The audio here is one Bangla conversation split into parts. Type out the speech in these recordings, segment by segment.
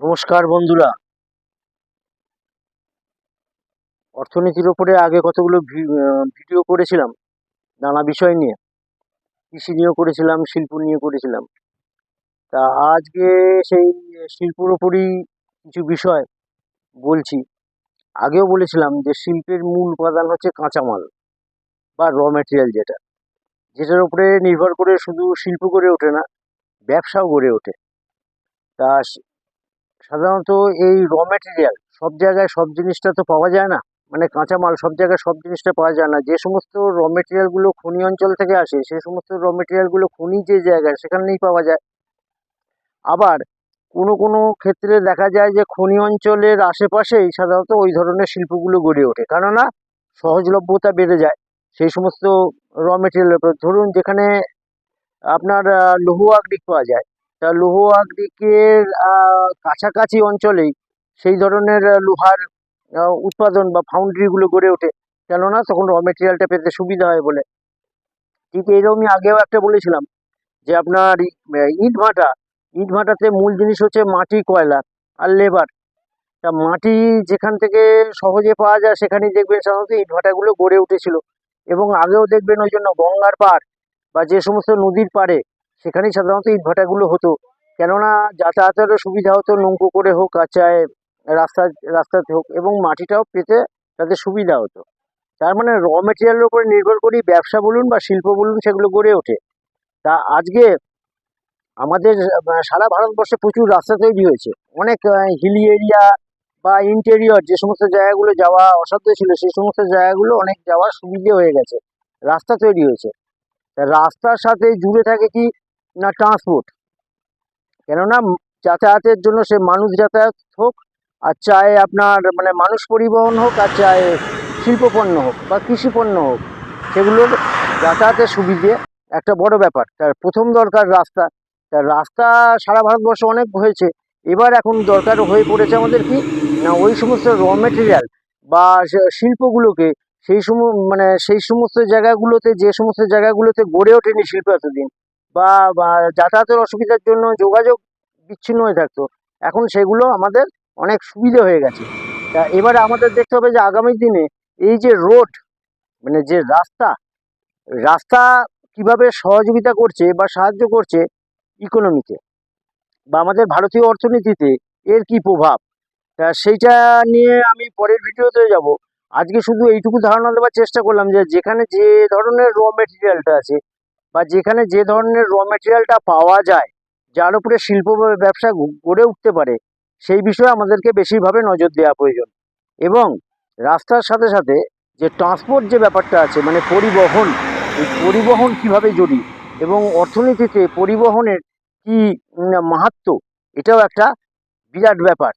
নমস্কার বন্ধুরা। অর্থনীতির ওপরে আগে কতগুলো ভিডিও করেছিলাম, নানা বিষয় নিয়ে। কৃষি নিয়েও করেছিলাম, শিল্প নিয়ে করেছিলাম। তা আজকে সেই শিল্পর ওপরই কিছু বিষয় বলছি। আগেও বলেছিলাম যে শিল্পের মূল উপাদান হচ্ছে কাঁচামাল বা র ম্যাটেরিয়াল যেটা। যেটার উপরে নির্ভর করে শুধু শিল্প গড়ে ওঠে না, ব্যবসাও গড়ে ওঠে। তা সাধারণত এই র মেটেরিয়াল সব জায়গায় সব জিনিসটা তো পাওয়া যায় না। মানে কাঁচামাল সব জায়গায় সব জিনিসটা পাওয়া যায় না। যে সমস্ত র মেটেরিয়ালগুলো খনি অঞ্চল থেকে আসে সেই সমস্ত র মেটেরিয়ালগুলো খনি যে জায়গায়, সেখানেই পাওয়া যায়। আবার কোনো কোনো ক্ষেত্রে দেখা যায় যে খনি অঞ্চলের আশেপাশেই সাধারণত ওই ধরনের শিল্পগুলো গড়ে ওঠে। কেননা সহজলভ্যতা বেড়ে যায় সেই সমস্ত র মেটেরিয়ালের উপর। ধরুন যেখানে আপনার লৌহ আগডিক পাওয়া যায়। তা লৌহ আগডিকের আহ, কাছাকাছি অঞ্চলেই সেই ধরনের লোহার উৎপাদন বা ফাউন্ড্রিগুলো গড়ে ওঠে। কেননা তখন র মেটেরিয়ালটা পেতে সুবিধা হয় বলে। ঠিক এইরকমই আগেও একটা বলেছিলাম যে আপনার ইট ভাটা ইট ভাটাতে মূল জিনিস হচ্ছে মাটি কয়লা আর লেবার তা মাটি যেখান থেকে সহজে পাওয়া যায় সেখানেই দেখবেন সাধারণত ইট ভাটাগুলো গড়ে উঠেছিল। এবং আগেও দেখবেন ওই জন্য গঙ্গার পাড় বা যে সমস্ত নদীর পাড়ে সেখানেই সাধারণত ইট হতো। কেননা যাতায়াতেরও সুবিধা হতো, নৌকো করে হোক আর চায় রাস্তা, রাস্তাতে হোক, এবং মাটিটাও পেতে তাদের সুবিধা হতো। তার মানে র মেটেরিয়ালের উপরে নির্ভর করেই ব্যবসা বলুন বা শিল্প বলুন সেগুলো গড়ে ওঠে। তা আজকে আমাদের সারা ভারতবর্ষে প্রচুর রাস্তা তৈরি হয়েছে। অনেক হিলি এরিয়া বা ইন্টেরিয়র যে সমস্ত জায়গাগুলো যাওয়া অসাধ্য ছিল, সেই সমস্ত জায়গাগুলো অনেক যাওয়ার সুবিধে হয়ে গেছে। রাস্তা তৈরি হয়েছে। রাস্তার সাথে জুড়ে থাকে কি না ট্রান্সপোর্ট কেননা যাতায়াতের জন্য সে মানুষ যাতায়াত হোক, আর চায় আপনার মানে মানুষ পরিবহন হোক, আর চায় শিল্পপণ্য হোক, বা কৃষিপণ্য হোক সেগুলোর যাতায়াতের সুবিধে একটা বড় ব্যাপার। তার প্রথম দরকার রাস্তা। তার রাস্তা সারা ভারতবর্ষে অনেক হয়েছে। এবার এখন দরকার হয়ে পড়েছে আমাদের কি? না, ওই সমস্ত র মেটেরিয়াল বা শিল্পগুলোকে সেই সম মানে সেই সমস্ত জায়গাগুলোতে, যে সমস্ত জায়গাগুলোতে গড়ে ওঠেনি শিল্প এতদিন বা যাতায়াতের অসুবিধার জন্য যোগাযোগ বিচ্ছিন্ন হয়ে থাকতো। এখন সেগুলো আমাদের অনেক সুবিধে হয়ে গেছে। তা এবারে আমাদের দেখতে হবে যে আগামী দিনে এই যে রোড মানে যে রাস্তা রাস্তা কীভাবে সহযোগিতা করছে বা সাহায্য করছে ইকোনমিতে বা আমাদের ভারতীয় অর্থনীতিতে এর কি প্রভাব? তা সেইটা নিয়ে আমি পরের ভিডিওতে যাব। আজকে শুধু এইটুকু ধারণা দেওয়ার চেষ্টা করলাম যে যেখানে যে ধরনের র মেটেরিয়ালটা আছে বা যেখানে যে ধরনের র মেটেরিয়ালটা পাওয়া যায়, যার উপরে শিল্প ব্যবসা গড়ে উঠতে পারে, সেই বিষয়ে আমাদেরকে বেশিভাবে নজর দেওয়া প্রয়োজন। এবং রাস্তার সাথে সাথে যে ট্রান্সপোর্ট যে ব্যাপারটা আছে মানে পরিবহন, এই পরিবহন কীভাবে জড়িয়ে এবং অর্থনীতিতে পরিবহনের কি মাহাত্ম, এটাও একটা বিরাট ব্যাপার।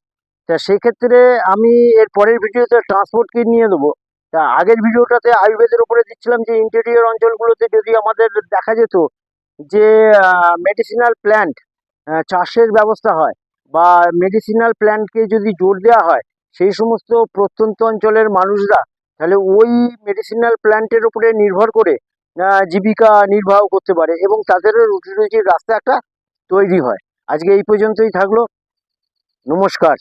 তা সেক্ষেত্রে আমি এর পরের ভিডিওতে ট্রান্সপোর্টকে নিয়ে দেবো। তা আগের ভিডিওটাতে আয়ুর্বেদের উপরে দিচ্ছিলাম যে ইন্টেরিয়র অঞ্চলগুলোতে যদি আমাদের দেখা যেত যে মেডিসিনাল প্ল্যান্ট চাষের ব্যবস্থা হয় বা মেডিসিনাল প্ল্যান্টকে যদি জোর দেওয়া হয়, সেই সমস্ত প্রত্যন্ত অঞ্চলের মানুষরা তাহলে ওই মেডিসিনাল প্ল্যান্টের উপরে নির্ভর করে জীবিকা নির্বাহ করতে পারে এবং তাদেরও রুটি রুজির রাস্তা একটা তৈরি হয়। আজকে এই পর্যন্তই থাকল। নমস্কার।